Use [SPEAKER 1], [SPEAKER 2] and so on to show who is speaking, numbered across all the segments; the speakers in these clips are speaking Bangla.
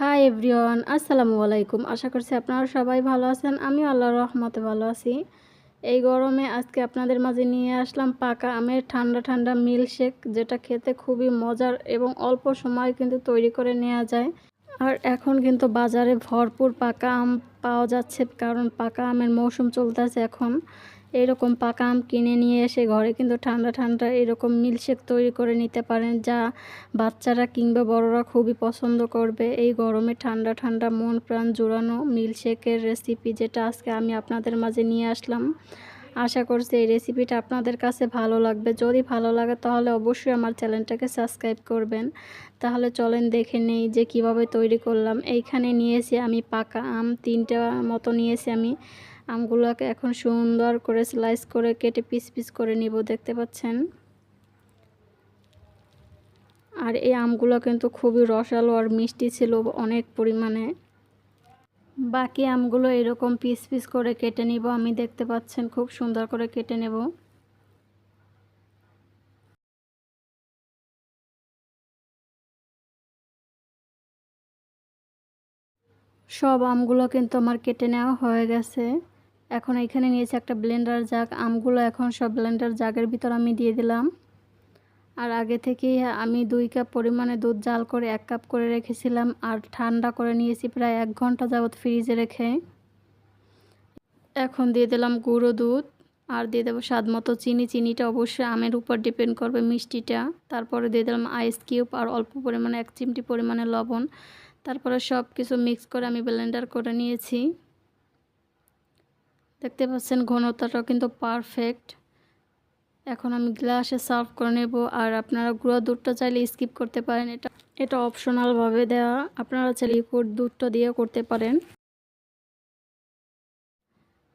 [SPEAKER 1] হাই এভরিওয়ান আসসালামু আলাইকুম আশা করছি আপনারা সবাই ভালো আছেন। আমি আল্লাহর রহমতে ভালো আছি। এই গরমে আজকে আপনাদের মাঝে নিয়ে আসলাম পাকা আমের ঠান্ডা ঠান্ডা মিল্কশেক, যেটা খেতে খুবই মজার এবং অল্প সময় কিন্তু তৈরি করে নেওয়া যায়। আর এখন কিন্তু বাজারে ভরপুর পাকা আম পাওয়া যাচ্ছে, কারণ পাকা আমের মৌসুম চলতেছে এখন। এরকম পাকা আম কিনে নিয়ে এসে ঘরে কিন্তু ঠান্ডা ঠান্ডা এরকম মিল্কশেক তৈরি করে নিতে পারেন, যা বাচ্চারা কিংবা বড়রা খুবই পছন্দ করবে। এই গরমে ঠান্ডা ঠান্ডা মন প্রাণ জোড়ানো মিল্কশেকের রেসিপি যেটা আজকে আমি আপনাদের মাঝে নিয়ে আসলাম। আশা করছি এই রেসিপিটা আপনাদের কাছে ভালো লাগবে। যদি ভালো লাগে তাহলে অবশ্যই আমার চ্যানেলটাকে সাবস্ক্রাইব করবেন। তাহলে চলেন দেখে নেই যে কীভাবে তৈরি করলাম। এইখানে নিয়েছি আমি পাকা আম, তিনটা মতো নিয়েছি আমি। আমগুলোকে এখন সুন্দর করে স্লাইস করে কেটে পিস পিস করে নিব, দেখতে পাচ্ছেন? আর এই আমগুলো কিন্তু খুবই রসালো আর মিষ্টি ছিল অনেক পরিমাণে। বাকি আমগুলো এরকম পিস পিস করে কেটে নিব, আমি দেখতে পাচ্ছেন খুব সুন্দর করে কেটে নেব। সব আমগুলো কিন্তু আমার কেটে নেওয়া হয়ে গেছে। এখন এখানে নিয়েছি একটা ব্লেন্ডার জাগ আমগুলো এখন সব ব্লেন্ডার জাগের ভিতর আমি দিয়ে দিলাম। আর আগে থেকেই আমি দুই কাপ পরিমাণে দুধ জাল করে এক কাপ করে রেখেছিলাম আর ঠান্ডা করে নিয়েছি প্রায় এক ঘণ্টা যাবৎ ফ্রিজে রেখে। এখন দিয়ে দিলাম গুঁড়ো দুধ আর দিয়ে দেবো স্বাদ মতো চিনি। চিনিটা অবশ্যই আমের উপর ডিপেন্ড করবে মিষ্টিটা। তারপরে দিয়ে দিলাম আইস কিউব আর অল্প পরিমাণে এক চিমটি পরিমাণে লবণ। তারপরে সব কিছু মিক্স করে আমি ব্লেন্ডার করে নিয়েছি। দেখতে পাচ্ছেন ঘনতাটাও কিন্তু পারফেক্ট এখন আমি গ্লাসে সার্ভ করে নেব, আর আপনারা গুঁড়ো দুধটা চাইলে স্কিপ করতে পারেন। এটা এটা অপশনালভাবে দেওয়া আপনারা চাইলে লিকুইড দুধটা দিয়েও করতে পারেন।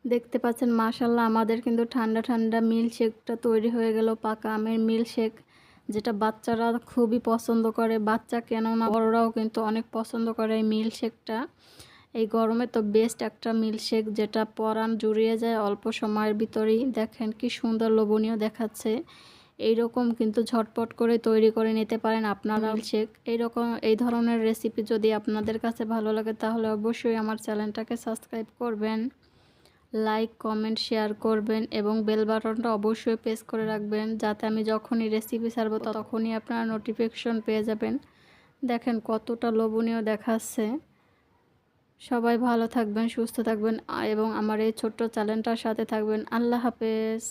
[SPEAKER 1] দেখতে পাচ্ছেন মাশাল্লাহ আমাদের কিন্তু ঠান্ডা ঠান্ডা মিল্কশেকটা তৈরি হয়ে গেল, পাকা আমের মিল্কশেক যেটা বাচ্চারা খুবই পছন্দ করে। বাচ্চা কেন না বড়রাও কিন্তু অনেক পছন্দ করে এই মিল্কশেকটা এই গরমে তো বেস্ট একটা মিল্কশেক যেটা পরান জুড়িয়ে যায় অল্প সময়ের ভিতরেই। দেখেন কি সুন্দর লোভনীয় দেখাচ্ছে। এইরকম কিন্তু ঝটপট করে তৈরি করে নিতে পারেন আপনারা মিল্কশেক এইরকম, এই ধরনের রেসিপি যদি আপনাদের কাছে ভালো লাগে তাহলে অবশ্যই আমার চ্যানেলটাকে সাবস্ক্রাইব করবেন লাইক কমেন্ট শেয়ার করবেন এবং বেল বাটনটা অবশ্যই প্রেস করে রাখবেন যাতে আমি যখনই রেসিপি ছাড়বো তখনই আপনারা নোটিফিকেশন পেয়ে যাবেন। দেখেন কতটা লোভনীয় দেখাচ্ছে। সবাই ভালো থাকবেন সুস্থ থাকবেন এবং আমার এই ছোট্ট চ্যানেলটার সাথে থাকবেন। আল্লাহ হাফেজ।